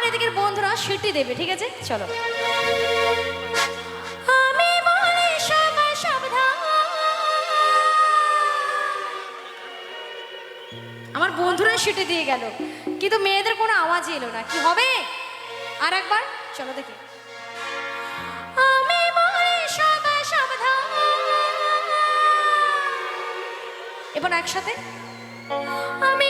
আমার এদিকে বন্ধুরা সিটি দেবে, ঠিক আছে? চলো। আমার বন্ধুরা সিটি দিয়ে গেল, কিন্তু মেয়েদের কোনো আওয়াজ এলো না। কি হবে? আর একবার, চলো দেখি। এবার একসাথে। আমি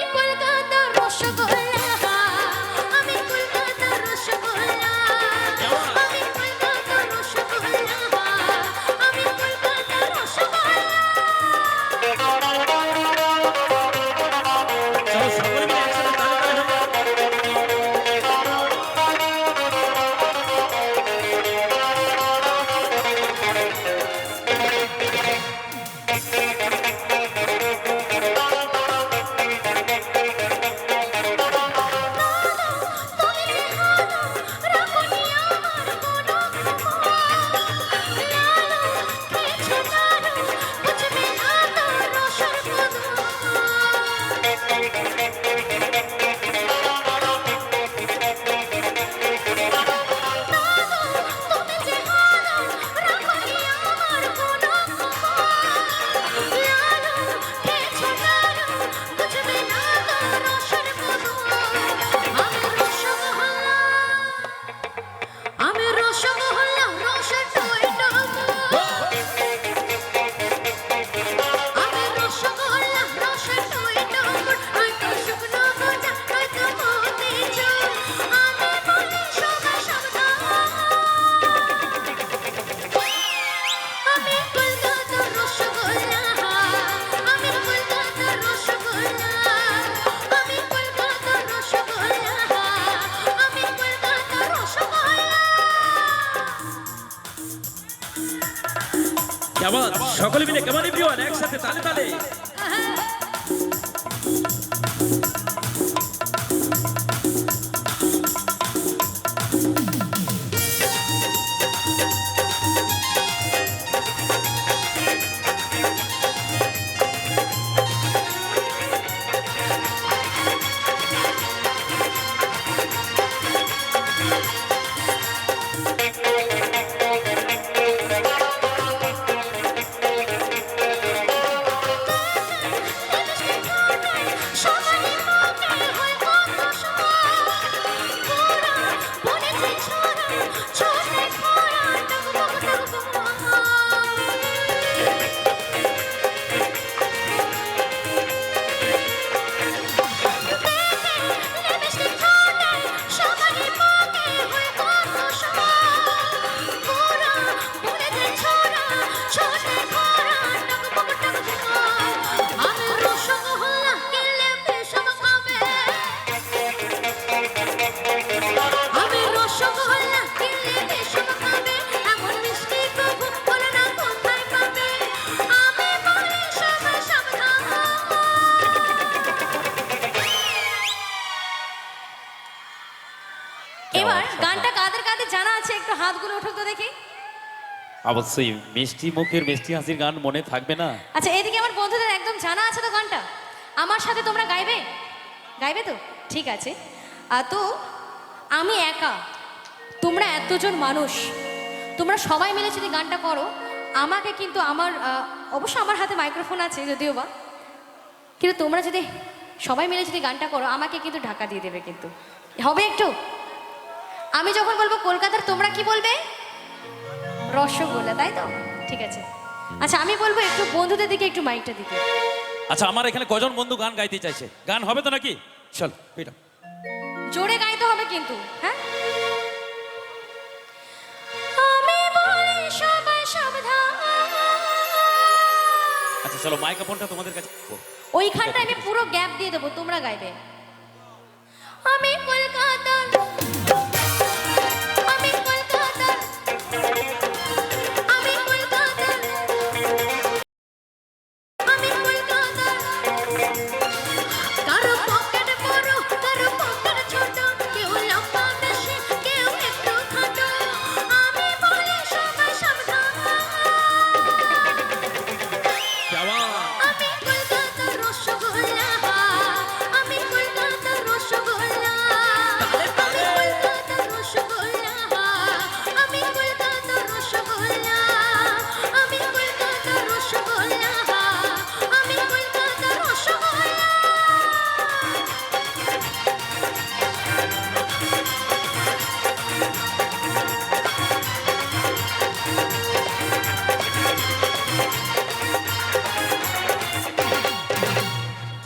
কেমন? সকলে মিলে কেমন একসাথে তালে তালে। নামটা কাদের কাদের জানা আছে? একটু হাতগুলো উঠো তো দেখি। অবশ্যই মিষ্টি মুখের মিষ্টি হাসির গান মনে থাকবে না। আচ্ছা এদিকে আমার বন্ধুদের একদম জানা আছে তো গানটা? আমার সাথে তোমরা গাইবে? গাইবে তো? ঠিক আছে। তো আমি একা তোমরা এতজন মানুষ তোমরা সবাই মিলে যদি গানটা করো আমাকে কিন্তু আমার অবশ্য আমার হাতে মাইক্রোফোন আছে যদিও বা কিন্তু তোমরা যদি সবাই মিলে যদি গানটা করো আমাকে কিন্তু ঢাকা দিয়ে দেবে কিন্তু। হবে একটু? আমি যখন বলব কলকাতার তোমরা কি বলবে? রসগোল্লা তাই তো? ঠিক আছে। আচ্ছা আমি বলব একটু বন্ধুদের দিকে একটু মাইকটা দিতে। আচ্ছা আমার এখানে কজন বন্ধু গান গাইতে চাইছে? গান হবে তো নাকি? চল এটা। জোরে গাইতে হবে কিন্তু হ্যাঁ? আমি বলি সবাই সাবধান। আচ্ছা চলো মাইক্রোফোনটা তোমাদের কাছে। ওইখানটা আমি পুরো গ্যাপ দিয়ে দেবো তোমরা গাইবে। আমি কলকাতার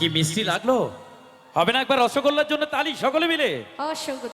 কি মিষ্টি লাগল? হবে না একবার রসগোল্লার জন্য তালি সকলে মিলে? অসংখ্য